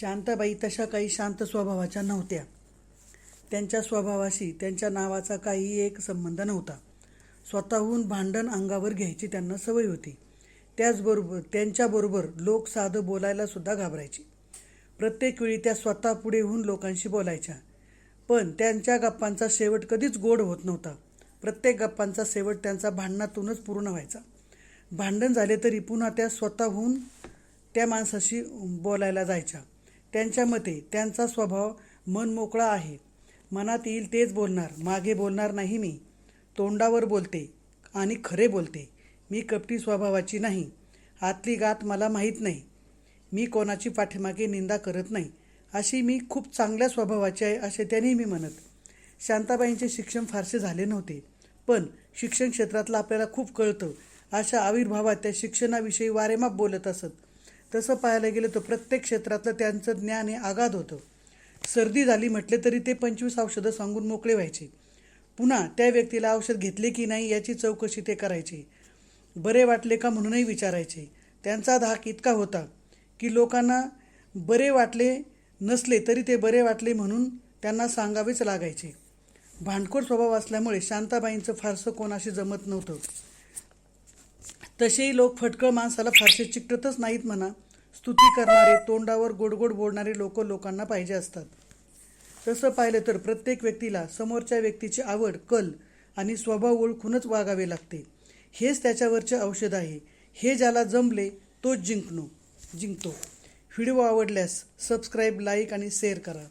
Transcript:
शांताबाई तशा काही शांत स्वभावाच्या नव्हत्या. त्यांच्या स्वभावाशी त्यांच्या नावाचा काही एक संबंध नव्हता. स्वतःहून भांडण अंगावर घ्यायची त्यांना सवय होती. त्याचबरोबर त्यांच्याबरोबर लोक साधं बोलायला सुद्धा घाबरायचे. प्रत्येक वेळी त्या स्वतः पुढेहून लोकांशी बोलायच्या. पण त्यांच्या गप्पांचा शेवट कधीच गोड होत नव्हता. प्रत्येक गप्पांचा शेवट त्यांचा भांडणातूनच पूर्ण व्हायचा. भांडण झाले तरी पुन्हा त्या स्वतःहून त्या माणसाशी बोलायला जायच्या. त्यांच्या मते त्यांचा स्वभाव मन मोकळा आहे. मनात येईल तेच बोलणार. मागे बोलणार नाही मी. तोंडावर बोलते आणि खरे बोलते. मी कपटी स्वभावाची नाही. आतली गात मला माहीत नाही. मी कोणाची पाठीमागे निंदा करत नाही. अशी मी खूप चांगल्या स्वभावाची आहे असे त्यांनी मी म्हणत. शांताबाईंचे शिक्षण फारसे झाले नव्हते. पण शिक्षण क्षेत्रातलं आपल्याला खूप कळतं. अशा आविर्भावात त्या शिक्षणाविषयी वारेमाप बोलत असत. तसं पाहायला गेलं तर प्रत्येक क्षेत्रातलं त्यांचं ज्ञान हे आगाध होतं. सर्दी झाली म्हटले तरी ते पंचवीस औषधं सांगून मोकळे व्हायचे. पुन्हा त्या व्यक्तीला औषध घेतले की नाही याची चौकशी ते करायचे. बरे वाटले का म्हणूनही विचारायचे. त्यांचा धाक इतका होता की लोकांना बरे वाटले नसले तरी ते बरे वाटले म्हणून त्यांना सांगावेच लागायचे. भांडखोर स्वभाव असल्यामुळे शांताबाईंचं फारसं कोणाशी जमत नव्हतं. तसेही लोक फटकळ माणसाला फारसे चिकटतच नाहीत म्हणा. स्तुती करणारे तोंडावर गोडगोड बोलणारे लोक लोकांना पाहिजे असतात. तसं पाहिलं तर प्रत्येक व्यक्तीला समोरच्या व्यक्तीची आवड कल आणि स्वभाव ओळखूनच वागावे लागते. हेच त्याच्यावरचे औषध आहे. हे ज्याला जमले तोच जिंकणो जिंकतो. व्हिडिओ आवडल्यास सबस्क्राईब लाईक आणि शेअर करा.